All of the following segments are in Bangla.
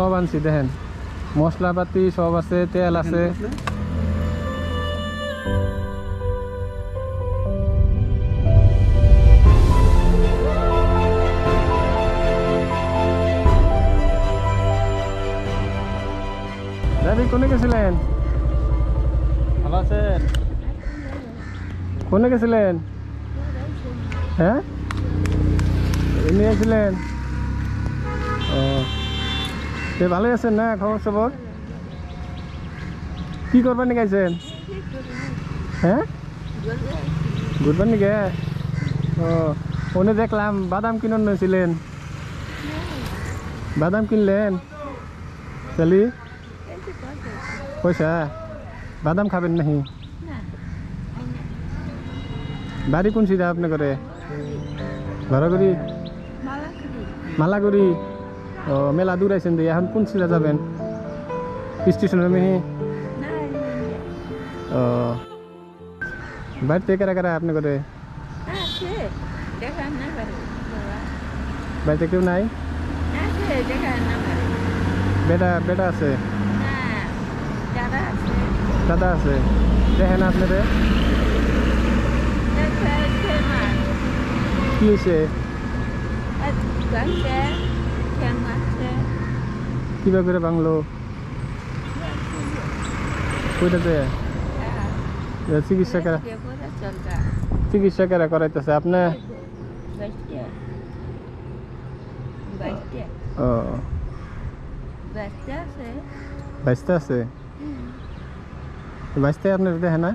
সব আনছি দেখেন। মশলাপাতি সব আছে তেল আছে। দাবি কোনে গেছিলেন? ভালো আছেন? কোনে গেছিলেন? হ্যাঁ? এমনি গেছিলেন? ও। সে ভালোই আছেন না? খবর সবর কি করবার নিয়ে গেছেন হ্যাঁ? ঘুরবার নিয়ে ও ওনে দেখলাম বাদাম কিনুন নিয়েছিলেন বাদাম কিনলেন? চালি? পয়সা? বাদাম খাবেন নাকি বাড়ি কোন সিধা আপনি করে? ঘরগুড়ি? মালাগুড়ি ও মেলা দূর আইছেন দিয়ে এখন কোন সিধা যাবেন? স্টেশনের মেহি? ও বাড়িতে কারা কারা আপনি করে বাড়িতে কেউ নাই? বেটা বেটা আছে? দাদা আছে। দেখেন মা। কি হয়েছে কিবা করে বাংলো? কইটাতে চিকিৎসা করা চিকিৎসা করা করাইতেছে, আপনি? ও। বাইসতে আছে? বাইসতে আপনার দেখে না?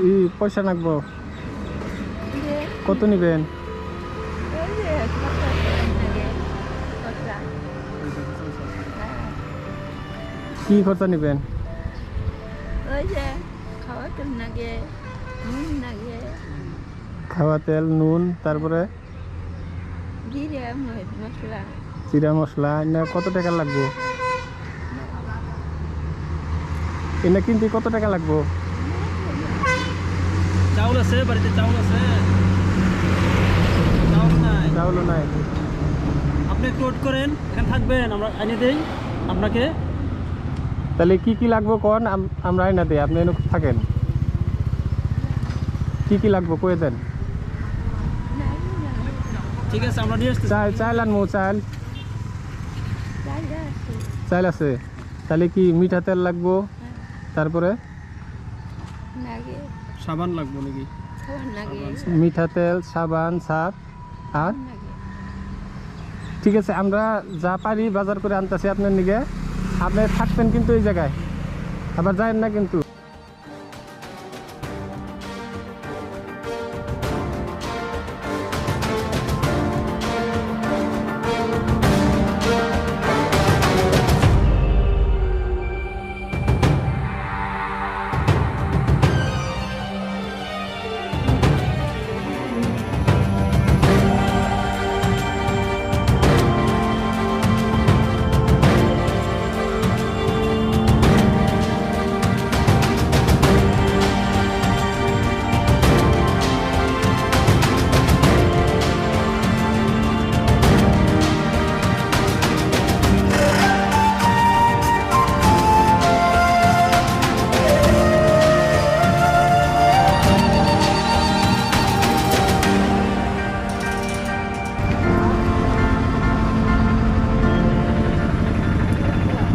ই পয়সা লাগবো কত নিবেন? কি খরচা নিবেন? খাওয়া তেল, নুন, তারপরে? জিরে মশলা এনে কত টাকা লাগবো? এনে কিনতে কত টাকা লাগবো? চাউল আছে, বাড়িতে চাউল আছে। চাউলও নাই আপনি একটু করেন এখানে থাকবেন আমরা এনে দেই আপনাকে। তাহলে কি কি লাগবো কোন? আম- আমরা আইনা দিই আপনি এনে থাকেন। কি কি লাগবো কয়ে দেন? ঠিক আছে আমরা নিয়ে আসতেছি। চাল চাল আনব চাল। আছে চাল আছে। তাহলে কি মিঠা তেল লাগবো? তারপরে? লাগে সাবান লাগবো নাকি? মিঠা তেল সাবান সাপ আর? ঠিক আছে আমরা যা পারি বাজার করে আনতেছি আপনার নিগে। আপনি থাকবেন কিন্তু এই জায়গায়। আবার যায় না কিন্তু।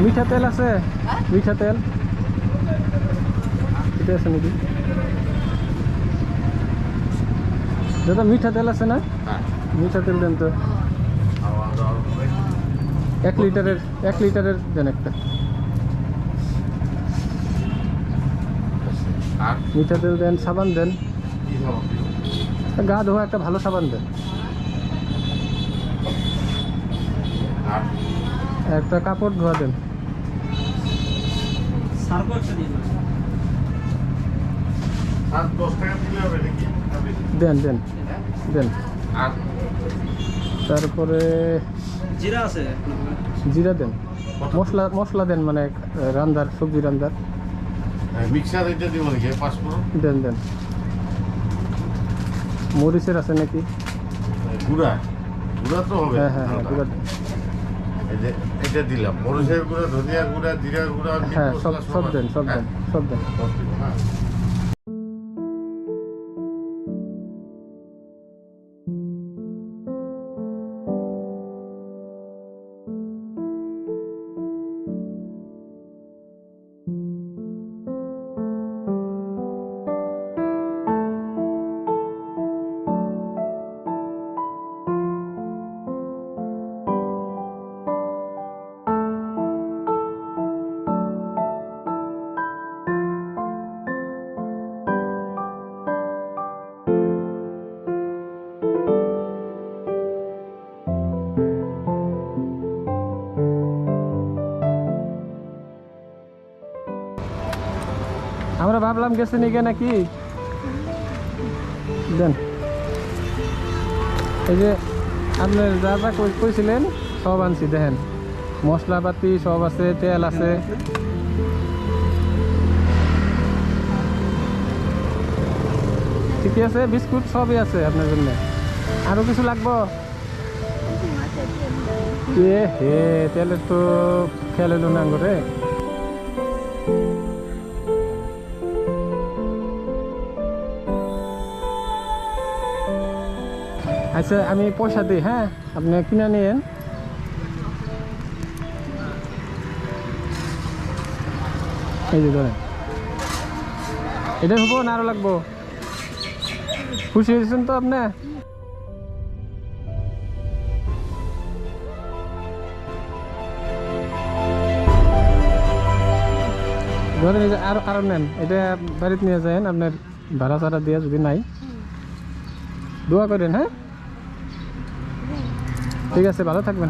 মিঠা তেল আছে? মিঠা তেল? এটা আছে নাকি? দাদা মিঠা তেল আছে না? মিঠা তেল দেন তো। এক লিটারের এক লিটারের দেন একটা। মিঠা তেল দেন সাবান দেন। গা ধোয়া একটা ভালো সাবান দেন। একটা কাপড় ধোয়া দেন। সার্ফও একটা দিয়ে দিন। সাত দশ টাকা দিলে হবে নাকি? দেন দেন দেন। আর তারপরে জিরা আছে জিরা দেন। মশলা মশলা দেন মানে রান্দার সবজি রান্দার। মিক্সার এটা দিব নাকি? পাঁচফোড়ন দেন দেন। মরিচের আছে নাকি? গুড়া। গুড়া তো হবে। হ্যাঁ হ্যাঁ হ্যাঁ। গুঁড়া এটা দিলাম। মরিচের গুঁড়া ধনিয়া গুঁড়া জিরা গুঁড়া হ্যাঁ সব সব দেন সব দেন হ্যাঁ, সব দেন। আমরা ভাবলাম গেছে নিকে নাকি? দেন। এই যে আপনি যা যা কই- কইছিলেন, সব আনছি, দেখেন। মশলাপাতি সব আছে, তেল আছে। ঠিকই আছে, বিস্কুট সবই আছে আপনার জন্য। আরও কিছু লাগবো? এ হে, তেলের তো খেয়াল এলো না করে আচ্ছা আমি পয়সা দিই হ্যাঁ? আপনি কিনে নিয়েন। এই যে ধরেন। এটা হব না আরও লাগবো? খুশি হয়েছেন তো আপনি? ধরেন এই যে আর আরও নেন এটা বাড়িতে নিয়ে যাবেন আপনার ভাড়া চাড়া দিয়ে যদি নাই। দোয়া করেন হ্যাঁ? ঠিক আছে ভালো থাকবেন।